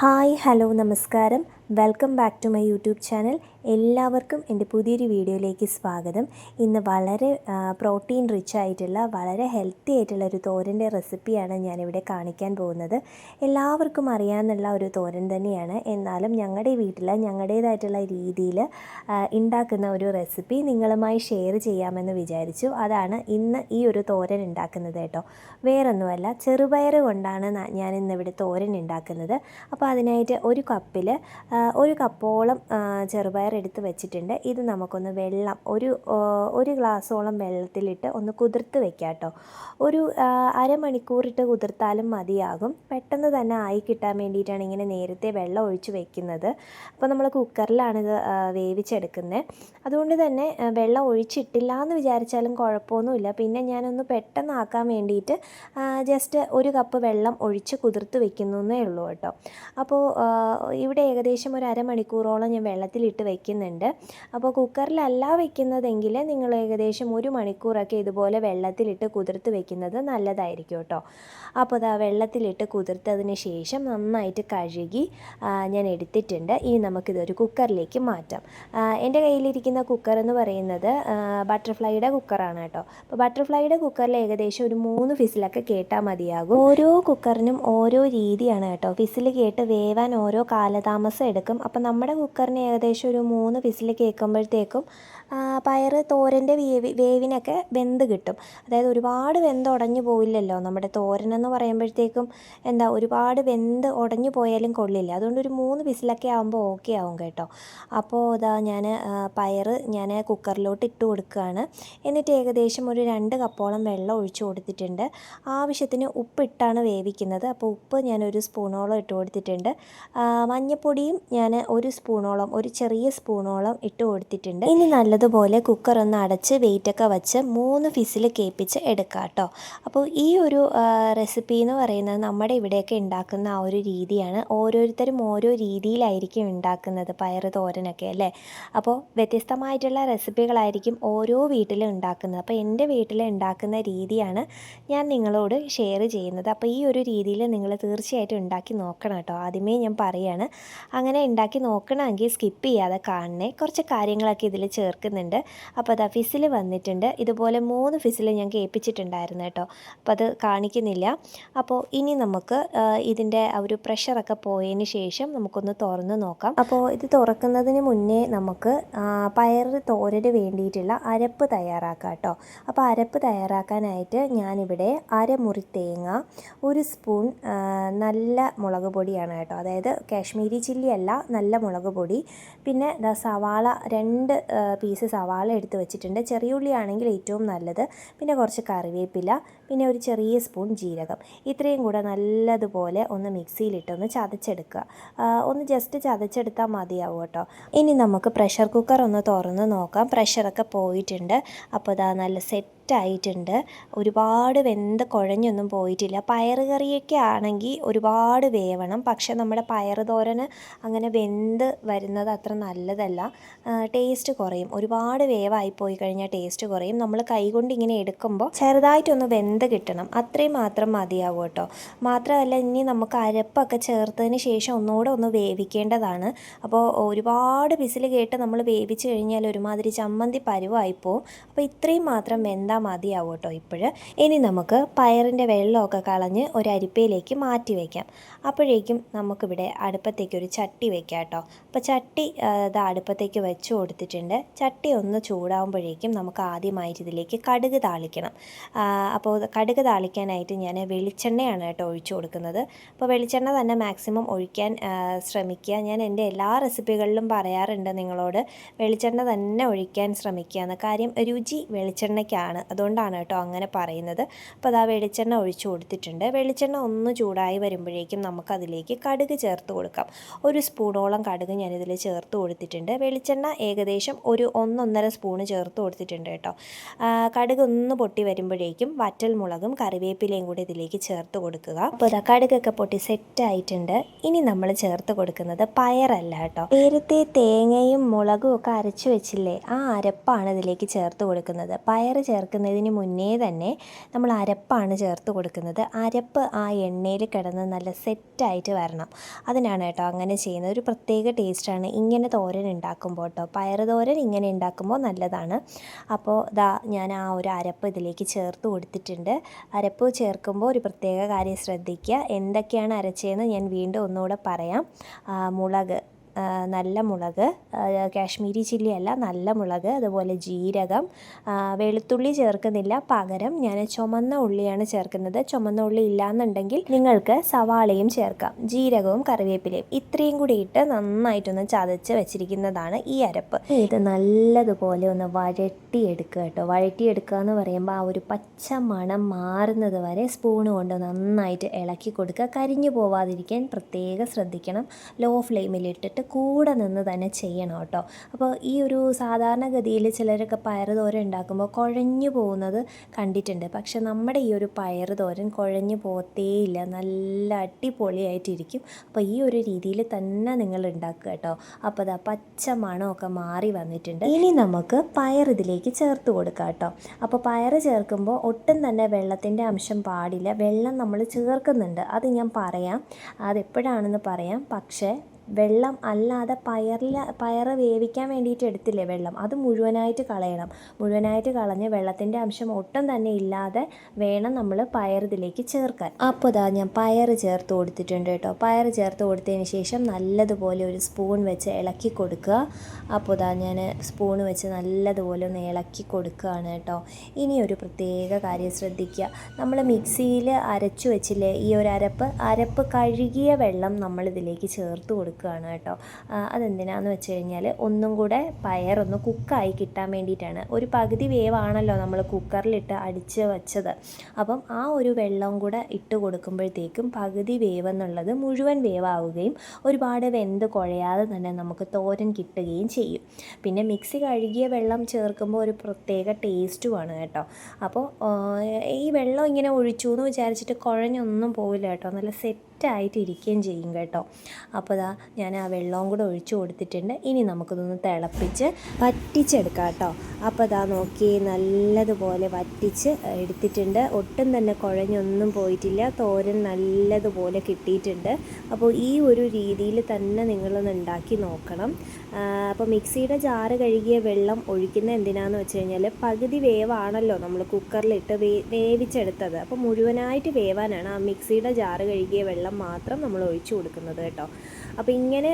Hi hello നമസ്കാരം. Welcome back to my YouTube channel. എല്ലാവർക്കും എന്റെ പുതിയൊരു വീഡിയോയിലേക്ക് സ്വാഗതം. ഇന്ന് വളരെ പ്രോട്ടീൻ റിച്ച് ആയിട്ടുള്ള വളരെ ഹെൽത്തി ആയിട്ടുള്ള ഒരു തോരന്റെ റെസിപ്പിയാണ് ഞാനിവിടെ കാണിക്കാൻ പോകുന്നത്. എല്ലാവർക്കും അറിയാമെന്നുള്ള ഒരു തോരൻ തന്നെയാണ്. എന്നാലും ഞങ്ങളുടെ വീട്ടിൽ ഞങ്ങളുടേതായിട്ടുള്ള രീതിയിൽ ഉണ്ടാക്കുന്ന ഒരു റെസിപ്പി നിങ്ങളുമായി ഷെയർ ചെയ്യാമെന്ന് വിചാരിച്ചു. അതാണ് ഇന്ന് ഈ ഒരു തോരൻ ഉണ്ടാക്കുന്നത് കേട്ടോ. വേറൊന്നുമല്ല ചെറുപയർ കൊണ്ടാണ് ഞാൻ ഇന്നിവിടെ തോരൻ ഉണ്ടാക്കുന്നത്. അപ്പോൾ അതിനായിട്ട് ഒരു കപ്പിൽ ഒരു കപ്പോളം ചെറുപയർ എടുത്ത് വെച്ചിട്ടുണ്ട്. ഇത് നമുക്കൊന്ന് വെള്ളം ഒരു ഒരു ഗ്ലാസ്സോളം വെള്ളത്തിലിട്ട് ഒന്ന് കുതിർത്ത് വെക്കാം കേട്ടോ ഒരു അരമണിക്കൂറിട്ട് കുതിർത്താലും മതിയാകും. പെട്ടെന്ന് തന്നെ ആയി കിട്ടാൻ വേണ്ടിയിട്ടാണ് ഇങ്ങനെ നേരത്തെ വെള്ളം ഒഴിച്ച് വെക്കുന്നത്. അപ്പോൾ നമ്മൾ കുക്കറിലാണിത് ആ, വേവിച്ചെടുക്കുന്നത് അതുകൊണ്ട് തന്നെ വെള്ളം ഒഴിച്ചിട്ടില്ല എന്ന് വിചാരിച്ചാലും കുഴപ്പമൊന്നുമില്ല. പിന്നെ ഞാനൊന്ന് പെട്ടെന്ന് ആക്കാൻ വേണ്ടിയിട്ട് ജസ്റ്റ് ഒരു കപ്പ് വെള്ളം ഒഴിച്ച് കുതിർത്ത് വെക്കുന്നേ ഉള്ളൂ കേട്ടോ. അപ്പോൾ ഇവിടെ ഏകദേശം ഒരു അരമണിക്കൂറോളം ഞാൻ വെള്ളത്തിലിട്ട് വയ്ക്കുന്നുണ്ട് അപ്പോൾ കുക്കറിലല്ല വയ്ക്കുന്നതെങ്കിൽ നിങ്ങൾ ഏകദേശം ഒരു മണിക്കൂറൊക്കെ ഇതുപോലെ വെള്ളത്തിലിട്ട് കുതിർത്ത് വെക്കുന്നത് നല്ലതായിരിക്കും കേട്ടോ. അപ്പോൾ അതാ വെള്ളത്തിലിട്ട് കുതിർത്തതിന് ശേഷം നന്നായിട്ട് കഴുകി ഞാൻ എടുത്തിട്ടുണ്ട്. ഇനി നമുക്കിതൊരു കുക്കറിലേക്ക് മാറ്റാം. എന്റെ കയ്യിലിരിക്കുന്ന കുക്കർ എന്ന് പറയുന്നത് ബട്ടർഫ്ലൈയുടെ കുക്കറാണ് കേട്ടോ. അപ്പോൾ ബട്ടർഫ്ലൈയുടെ കുക്കറിൽ ഏകദേശം ഒരു മൂന്ന് ഫിസിലൊക്കെ കേട്ടാൽ മതിയാകും. ഓരോ കുക്കറിനും ഓരോ രീതിയാണ് കേട്ടോ. ഫിസിൽ കേട്ട് വേവാൻ ഓരോ കാലതാമസം അപ്പോൾ നമ്മുടെ കുക്കറിന് ഏകദേശം ഒരു മൂന്ന് വിസിൽ കേൾക്കുമ്പോഴത്തേക്കും പയർ തോരന്റെ വേവി വേവിനൊക്കെ വെന്ത് കിട്ടും. അതായത് ഒരുപാട് വെന്ത് ഉടഞ്ഞു പോയില്ലല്ലോ. നമ്മുടെ തോരൻ എന്ന് പറയുമ്പോഴത്തേക്കും എന്താ ഒരുപാട് വെന്ത് ഉടഞ്ഞു പോയാലും കൊള്ളില്ല. അതുകൊണ്ട് ഒരു മൂന്ന് വിസിലൊക്കെ ആകുമ്പോൾ ഓക്കെ ആവും കേട്ടോ. അപ്പോൾ ഇതാ ഞാൻ പയർ ഞാൻ കുക്കറിലോട്ട് ഇട്ട് കൊടുക്കുകയാണ്. എന്നിട്ട് ഏകദേശം ഒരു രണ്ട് കപ്പോളം വെള്ളം ഒഴിച്ചു കൊടുത്തിട്ടുണ്ട്. ആവശ്യത്തിന് ഉപ്പിട്ടാണ് വേവിക്കുന്നത്. അപ്പോൾ ഉപ്പ് ഞാനൊരു സ്പൂണോളം ഇട്ട് കൊടുത്തിട്ടുണ്ട്. മഞ്ഞൾപ്പൊടിയും ഞാൻ ഒരു സ്പൂണോളം ഒരു ചെറിയ സ്പൂണോളം ഇട്ട് കൊടുത്തിട്ടുണ്ട്. ഇനി നല്ലതുപോലെ കുക്കർ ഒന്ന് അടച്ച് വെയിറ്റൊക്കെ വെച്ച് മൂന്ന് ഫിസിൽ കേൾപ്പിച്ച് എടുക്കുക കേട്ടോ. അപ്പോൾ ഈ ഒരു റെസിപ്പി എന്ന് പറയുന്നത് നമ്മുടെ ഇവിടെയൊക്കെ ഉണ്ടാക്കുന്ന ആ ഒരു രീതിയാണ്. ഓരോരുത്തരും ഓരോ രീതിയിലായിരിക്കും ഉണ്ടാക്കുന്നത് പയർ തോരനൊക്കെ അല്ലേ? അപ്പോൾ വ്യത്യസ്തമായിട്ടുള്ള റെസിപ്പികളായിരിക്കും ഓരോ വീട്ടിലും ഉണ്ടാക്കുന്നത്. അപ്പോൾ എന്റെ വീട്ടിൽ ഉണ്ടാക്കുന്ന രീതിയാണ് ഞാൻ നിങ്ങളോട് ഷെയർ ചെയ്യുന്നത്. അപ്പോൾ ഈ ഒരു രീതിയിൽ നിങ്ങൾ തീർച്ചയായിട്ടും ഉണ്ടാക്കി നോക്കണം കേട്ടോ. ആദ്യമേ ഞാൻ പറയാണ്. അങ്ങനെ ഉണ്ടാക്കി നോക്കണമെങ്കിൽ സ്കിപ്പ് ചെയ്യാതെ കാണണേ. കുറച്ച് കാര്യങ്ങളൊക്കെ ഇതിൽ ചേർക്കുന്നുണ്ട്. അപ്പോൾ അത് ഫിസിൽ വന്നിട്ടുണ്ട്. ഇതുപോലെ മൂന്ന് ഫിസിൽ ഞാൻ കേൾപ്പിച്ചിട്ടുണ്ടായിരുന്നു കേട്ടോ. അപ്പോൾ അത് കാണിക്കുന്നില്ല. അപ്പോൾ ഇനി നമുക്ക് ഇതിന്റെ ഒരു പ്രഷറൊക്കെ പോയതിന് ശേഷം നമുക്കൊന്ന് തുറന്ന് നോക്കാം. അപ്പോൾ ഇത് തുറക്കുന്നതിന് മുന്നേ നമുക്ക് പയർ തോരന് വേണ്ടിയിട്ടുള്ള അരപ്പ് തയ്യാറാക്കാം കേട്ടോ. അപ്പോൾ അരപ്പ് തയ്യാറാക്കാനായിട്ട് ഞാനിവിടെ അരമുറി തേങ്ങ ഒരു സ്പൂൺ നല്ല മുളക് പൊടിയാണ് കേട്ടോ. അതായത് കാശ്മീരി ചില്ലി അല്ല നല്ല മുളക് പൊടി. പിന്നെ സവാള രണ്ട് പീസ് സവാള എടുത്ത് വെച്ചിട്ടുണ്ട്. ചെറിയ ഉള്ളിയാണെങ്കിൽ ഏറ്റവും നല്ലത്. പിന്നെ കുറച്ച് കറിവേപ്പില പിന്നെ ഒരു ചെറിയ സ്പൂൺ ജീരകം. ഇത്രയും കൂടെ നല്ലതുപോലെ ഒന്ന് മിക്സിയിലിട്ടൊന്ന് ചതച്ചെടുക്കുക. ഒന്ന് ജസ്റ്റ് ചതച്ചെടുത്താൽ മതിയാവും കേട്ടോ. ഇനി നമുക്ക് പ്രഷർ കുക്കർ ഒന്ന് തുറന്ന് നോക്കാം. പ്രഷറൊക്കെ പോയിട്ടുണ്ട്. അപ്പോൾ ഇതാ നല്ല സെറ്റ് ആയിട്ടുണ്ട്. ഒരുപാട് വെന്ത് കുഴഞ്ഞൊന്നും പോയിട്ടില്ല. പയറ് കറിയൊക്കെ ആണെങ്കിൽ ഒരുപാട് വേവണം. പക്ഷെ നമ്മുടെ പയറ് തോരന് അങ്ങനെ വെന്ത് വരുന്നത് അത്ര നല്ലതല്ല. ടേസ്റ്റ് കുറയും. ഒരുപാട് വേവായി പോയി കഴിഞ്ഞാൽ ടേസ്റ്റ് കുറയും. നമ്മൾ കൈകൊണ്ട് ഇങ്ങനെ എടുക്കുമ്പോൾ ചെറുതായിട്ടൊന്ന് വെന്ത് കിട്ടണം? അത്രയും മാത്രം മതിയാവും കേട്ടോ. മാത്രമല്ല ഇനി നമുക്ക് അരപ്പൊക്കെ ചേർത്തതിന് ശേഷം ഒന്നുകൂടെ ഒന്ന് വേവിക്കേണ്ടതാണ്. അപ്പോൾ ഒരുപാട് വിസിൽ കേട്ട് നമ്മൾ വേവിച്ച് കഴിഞ്ഞാൽ ഒരുമാതിരി ചമ്മന്തി പരുവായിപ്പോവും അപ്പോൾ ഇത്രയും മാത്രം വെന്താൽ മതിയാവും കേട്ടോ ഇപ്പോൾ ഇനി നമുക്ക് പയറിന്റെ വെള്ളമൊക്കെ കളഞ്ഞ് ഒരു അരിപ്പയിലേക്ക് മാറ്റി വയ്ക്കാം അപ്പോഴേക്കും നമുക്കിവിടെ അടുപ്പത്തേക്ക് ഒരു ചട്ടി വെക്കാം കേട്ടോ. അപ്പോൾ ചട്ടി അത് അടുപ്പത്തേക്ക് വെച്ച് കൊടുത്തിട്ടുണ്ട്. ചട്ടി ഒന്ന് ചൂടാകുമ്പോഴേക്കും നമുക്ക് ആദ്യമായിട്ട് ഇതിലേക്ക് കടുക് താളിക്കണം. അപ്പോൾ കടുക് താളിക്കാനായിട്ട് ഞാൻ വെളിച്ചെണ്ണയാണ് കേട്ടോ ഒഴിച്ചു കൊടുക്കുന്നത്. അപ്പോൾ വെളിച്ചെണ്ണ തന്നെ മാക്സിമം ഒഴിക്കാൻ ശ്രമിക്കുക. ഞാൻ എന്റെ എല്ലാ റെസിപ്പികളിലും പറയാറുണ്ട് നിങ്ങളോട് വെളിച്ചെണ്ണ തന്നെ ഒഴിക്കാൻ ശ്രമിക്കുക എന്ന കാര്യം രുചി വെളിച്ചെണ്ണയ്ക്കാണ്. അതുകൊണ്ടാണ് കേട്ടോ അങ്ങനെ പറയുന്നത്. അപ്പോൾ അതാ വെളിച്ചെണ്ണ ഒഴിച്ചു കൊടുത്തിട്ടുണ്ട്. വെളിച്ചെണ്ണ ഒന്ന് ചൂടായി വരുമ്പോഴേക്കും നമുക്കതിലേക്ക് കടുക് ചേർത്ത് കൊടുക്കാം. ഒരു സ്പൂണോളം കടുക് ഞാനിതിൽ ചേർത്ത് കൊടുത്തിട്ടുണ്ട്. വെളിച്ചെണ്ണ ഏകദേശം ഒരു ഒന്നൊന്നര സ്പൂണ് ചേർത്ത് കൊടുത്തിട്ടുണ്ട് കേട്ടോ. കടുക് ഒന്ന് പൊട്ടി വരുമ്പോഴേക്കും വറ്റൽ മുളകും കറിവേപ്പിലയും കൂടി ഇതിലേക്ക് ചേർത്ത് കൊടുക്കുക. അപ്പോൾ ഇതാ കടുകൊക്കെ പൊട്ടി സെറ്റ് ആയിട്ടുണ്ട്. ഇനി നമ്മൾ ചേർത്ത് കൊടുക്കുന്നത് പയറല്ല കേട്ടോ. നേരത്തെ തേങ്ങയും മുളകും ഒക്കെ അരച്ചു വെച്ചില്ലേ ആ അരപ്പാണ് ഇതിലേക്ക് ചേർത്ത് കൊടുക്കുന്നത്. പയർ ചേർക്കുന്നതിന് മുന്നേ തന്നെ നമ്മൾ അരപ്പാണ് ചേർത്ത് കൊടുക്കുന്നത്. അരപ്പ് ആ എണ്ണയിൽ കിടന്ന് നല്ല സെറ്റായിട്ട് വരണം. അതിനാണ് കേട്ടോ അങ്ങനെ ചെയ്യുന്നത്. ഒരു പ്രത്യേക ടേസ്റ്റാണ് ഇങ്ങനെ തോരൻ ഉണ്ടാക്കുമ്പോൾ കേട്ടോ പയർ തോരൻ ഇങ്ങനെ ഉണ്ടാക്കുമ്പോൾ നല്ലതാണ്. അപ്പോൾ ഇതാ ഞാൻ ആ ഒരു അരപ്പ് ഇതിലേക്ക് ചേർത്ത് കൊടുത്തിട്ടുണ്ട്. അരപ്പ് ചേർക്കുമ്പോൾ ഒരു പ്രത്യേക കാര്യം ശ്രദ്ധിക്കുക. എന്തൊക്കെയാണ് അരച്ചതെന്ന് ഞാൻ വീണ്ടും ഒന്നുകൂടെ പറയാം. മുളക്. നല്ല മുളക് കാശ്മീരി ചില്ലി അല്ല നല്ല മുളക് അതുപോലെ ജീരകം വെളുത്തുള്ളി ചേർക്കുന്നില്ല. പകരം ഞാൻ ചുമന്ന ഉള്ളിയാണ് ചേർക്കുന്നത്. ചുമന്ന ഉള്ളി ഇല്ലാന്നുണ്ടെങ്കിൽ നിങ്ങൾക്ക് സവാളയും ചേർക്കാം. ജീരകവും കറിവേപ്പിലയും. ഇത്രയും കൂടി ഇട്ട് നന്നായിട്ടൊന്ന് ചതച്ച് വെച്ചിരിക്കുന്നതാണ് ഈ അരപ്പ്. ഇത് നല്ലതുപോലെ ഒന്ന് വഴട്ടിയെടുക്കുക കേട്ടോ. വഴട്ടിയെടുക്കുക എന്ന് പറയുമ്പോൾ ആ ഒരു പച്ച മണം മാറുന്നത് വരെ സ്പൂൺ കൊണ്ട് നന്നായിട്ട് ഇളക്കി കൊടുക്കുക. കരിഞ്ഞു പോവാതിരിക്കാൻ പ്രത്യേകം ശ്രദ്ധിക്കണം. ലോ ഫ്ലെയിമിലിട്ടിട്ട് കൂടെ നിന്ന് തന്നെ ചെയ്യണം കേട്ടോ. അപ്പോൾ ഈ ഒരു സാധാരണഗതിയിൽ ചിലരൊക്കെ പയർ ഉണ്ടാക്കുമ്പോൾ കുഴഞ്ഞു പോകുന്നത് കണ്ടിട്ടുണ്ട്. പക്ഷെ നമ്മുടെ ഈ ഒരു പയർ തോരൻ കുഴഞ്ഞു പോകത്തേയില്ല. നല്ല അടിപൊളിയായിട്ടിരിക്കും. അപ്പോൾ ഈ ഒരു രീതിയിൽ തന്നെ നിങ്ങൾ ഉണ്ടാക്കുക കേട്ടോ. അപ്പോൾ അതാ പച്ച മണമൊക്കെ മാറി വന്നിട്ടുണ്ട്. ഇനി നമുക്ക് പയർ ഇതിലേക്ക് ചേർത്ത് കൊടുക്കാം കേട്ടോ. അപ്പോൾ പയർ ചേർക്കുമ്പോൾ ഒട്ടും തന്നെ വെള്ളത്തിന്റെ അംശം പാടില്ല. വെള്ളം നമ്മൾ ചേർക്കുന്നുണ്ട്. അത് ഞാൻ പറയാം. അതെപ്പോഴാണെന്ന് പറയാം. പക്ഷേ വെള്ളം അല്ലാതെ പയറിൽ പയർ വേവിക്കാൻ വേണ്ടിയിട്ട് എടുത്തില്ലേ വെള്ളം? അത് മുഴുവനായിട്ട് കളയണം. മുഴുവനായിട്ട് കളഞ്ഞ് വെള്ളത്തിന്റെ അംശം ഒട്ടും തന്നെ ഇല്ലാതെ വേണം നമ്മൾ പയർ ഇതിലേക്ക് ചേർക്കാൻ. അപ്പോൾ ഇതാ ഞാൻ പയർ ചേർത്ത് കൊടുത്തിട്ടുണ്ട് കേട്ടോ. പയർ ചേർത്ത് കൊടുത്തതിന് ശേഷം നല്ലതുപോലെ ഒരു സ്പൂൺ വെച്ച് ഇളക്കി കൊടുക്കുക. അപ്പോൾ ഇതാ ഞാൻ സ്പൂൺ വെച്ച് നല്ലതുപോലെ ഒന്ന് ഇളക്കി കൊടുക്കുകയാണ് കേട്ടോ. ഇനി ഒരു പ്രത്യേക കാര്യം ശ്രദ്ധിക്കുക. നമ്മൾ മിക്സിയിൽ അരച്ചു വെച്ചില്ലേ ഈ ഒരു അരപ്പ്? അരപ്പ് കഴുകിയ വെള്ളം നമ്മളിതിലേക്ക് ചേർത്ത് ചേർത്ത് കൊടുക്കുകയാണ് കേട്ടോ. അതെന്തിനാന്ന് വെച്ച് കഴിഞ്ഞാൽ ഒന്നും കൂടെ പയറൊന്ന് കുക്കായി കിട്ടാൻ വേണ്ടിയിട്ടാണ്. ഒരു പകുതി വേവാണല്ലോ നമ്മൾ കുക്കറിലിട്ട് അടിച്ച് വെച്ചത്. അപ്പം ആ ഒരു വെള്ളം കൂടെ ഇട്ട് കൊടുക്കുമ്പോഴത്തേക്കും പകുതി വേവെന്നുള്ളത് മുഴുവൻ വേവാവുകയും ഒരുപാട് വെന്ത് കുഴയാതെ തന്നെ നമുക്ക് തോരൻ കിട്ടുകയും ചെയ്യും. പിന്നെ മിക്സി കഴുകിയ വെള്ളം ചേർക്കുമ്പോൾ ഒരു പ്രത്യേക ടേസ്റ്റുമാണ് കേട്ടോ. അപ്പോൾ ഈ വെള്ളം ഇങ്ങനെ ഒഴിച്ചു എന്ന് വിചാരിച്ചിട്ട് കുഴഞ്ഞൊന്നും പോവില്ല കേട്ടോ. നല്ല സെറ്റായിട്ട് ഇരിക്കുകയും ചെയ്യും കേട്ടോ. അപ്പോൾ ഇതാ ഞാൻ ആ വെള്ളവും കൂടെ ഒഴിച്ചു കൊടുത്തിട്ടുണ്ട്. ഇനി നമുക്കിതൊന്ന് തിളപ്പിച്ച് വറ്റിച്ചെടുക്കാം കേട്ടോ. അപ്പോൾ ദാ നോക്കി നല്ലതുപോലെ വറ്റിച്ച് എടുത്തിട്ടുണ്ട്. ഒട്ടും തന്നെ കുഴഞ്ഞൊന്നും പോയിട്ടില്ല. തോരൻ നല്ലതുപോലെ കിട്ടിയിട്ടുണ്ട്. അപ്പോൾ ഈ ഒരു രീതിയിൽ തന്നെ നിങ്ങളൊന്ന് ഉണ്ടാക്കി നോക്കണം. അപ്പോൾ മിക്സിയുടെ ജാറ് കഴുകിയ വെള്ളം ഒഴിക്കുന്ന എന്തിനാന്ന് വെച്ച് കഴിഞ്ഞാൽ പകുതി വേവാണല്ലോ നമ്മൾ കുക്കറിലിട്ട് വേ വേവിച്ചെടുത്തത്. അപ്പോൾ മുഴുവനായിട്ട് വേവാനാണ് ആ മിക്സിയുടെ ജാറ് കഴുകിയ വെള്ളം മാത്രം നമ്മൾ ഒഴിച്ചു കൊടുക്കുന്നത് കേട്ടോ. അപ്പോൾ ഇങ്ങനെ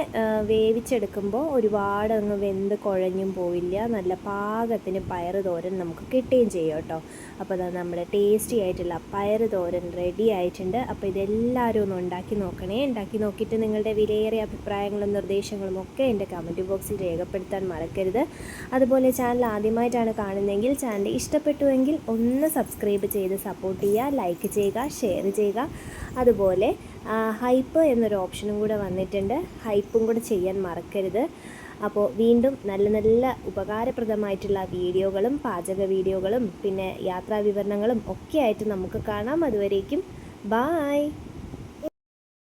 വേവിച്ചെടുക്കുമ്പോൾ ഒരുപാട് അങ്ങ് വെന്ത് കുഴഞ്ഞും പോയില്ല നല്ല പാകത്തിന് പയറ് തോരൻ നമുക്ക് കിട്ടുകയും ചെയ്യും കേട്ടോ. അപ്പോൾ അതാ നമ്മുടെ ടേസ്റ്റി ആയിട്ടുള്ള പയറ് തോരൻ റെഡി ആയിട്ടുണ്ട്. അപ്പോൾ ഇതെല്ലാവരും ഒന്ന് ഉണ്ടാക്കി നോക്കണേ. ഉണ്ടാക്കി നോക്കിയിട്ട് നിങ്ങളുടെ വിലയേറിയ അഭിപ്രായങ്ങളും നിർദ്ദേശങ്ങളും ഒക്കെ എന്റെ കമന്റ് ബോക്സിൽ രേഖപ്പെടുത്താൻ മറക്കരുത്. അതുപോലെ ചാനൽ ആദ്യമായിട്ടാണ് കാണുന്നതെങ്കിൽ ചാനൽ ഇഷ്ടപ്പെട്ടുവെങ്കിൽ ഒന്ന് സബ്സ്ക്രൈബ് ചെയ്ത് സപ്പോർട്ട് ചെയ്യുക ലൈക്ക് ചെയ്യുക ഷെയർ ചെയ്യുക. അതുപോലെ ഹൈപ്പ് എന്നൊരു ഓപ്ഷനും കൂടെ വന്നിട്ടുണ്ട്. ഹൈപ്പും കൂടെ ചെയ്യാൻ മറക്കരുത്. അപ്പോൾ വീണ്ടും നല്ല നല്ല ഉപകാരപ്രദമായിട്ടുള്ള വീഡിയോകളും പാചക വീഡിയോകളും പിന്നെ യാത്രാ വിവരണങ്ങളും ഒക്കെ ആയിട്ട് നമുക്ക് കാണാം. അതുവരേക്കും ബായ്